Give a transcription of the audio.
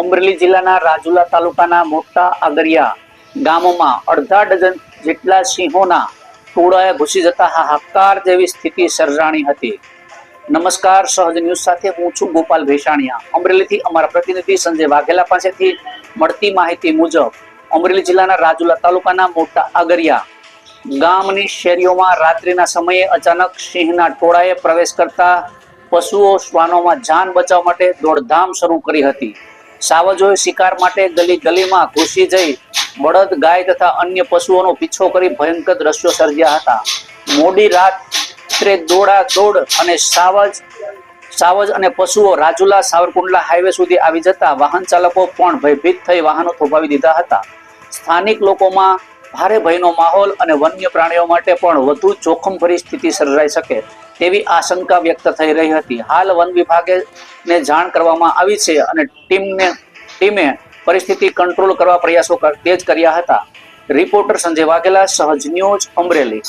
અમરેલી જિલ્લાના રાજુલા તાલુકાના મોટા આગરિયા ગામોમાં અડધા ડઝન જેટલા સિંહોના ટોળાએ ઘૂસી જતા હાહાકાર જેવી સ્થિતિ સર્જાણી હતી. નમસ્કાર, સહજ ન્યૂઝ સાથે હું છું ગોપાલ ભેસાણીયા. અમરેલીથી અમારા પ્રતિનિધિ સંજય વાઘેલા પાસેથી મળતી માહિતી મુજબ, અમરેલી જિલ્લાના રાજુલા તાલુકાના મોટા આગરિયા ગામની શેરીઓમાં રાત્રિના સમયે અચાનક સિંહના ટોળાએ પ્રવેશ કરતા પશુઓ શ્વાનોમાં જાન બચાવ માટે દોડધામ શરૂ કરી હતી. સાવજોએ શિકાર માટે ગલી ગલીમાં ઘૂસી જઈ બળદ, ગાય તથા અન્ય પશુઓનો પીછો કરી ભયંકર દ્રશ્યો સર્જ્યા હતા. મોડી રાત્રે દોડા દોડ અને સાવજ સાવજ અને પશુઓ રાજુલા સાવરકુંડલા હાઈવે સુધી આવી જતા વાહન ચાલકો પણ ભયભીત થઈ વાહનો થોભાવી દીધા હતા. સ્થાનિક લોકોમાં ભારે ભયનો માહોલ અને વન્ય પ્રાણીઓ માટે પણ વધુ જોખમભરી સ્થિતિ સર્જાઈ શકે તેવી આશંકા વ્યક્ત થઈ રહી હતી. હાલ વન વિભાગે ને જાણ કરવામાં આવી છે અને ટીમને, ટીમે પરિસ્થિતિ કંટ્રોલ કરવા પ્રયાસો તેજ કર્યા હતા. રિપોર્ટર સંજય વાઘેલા, સહજ ન્યૂઝ, અમરેલી.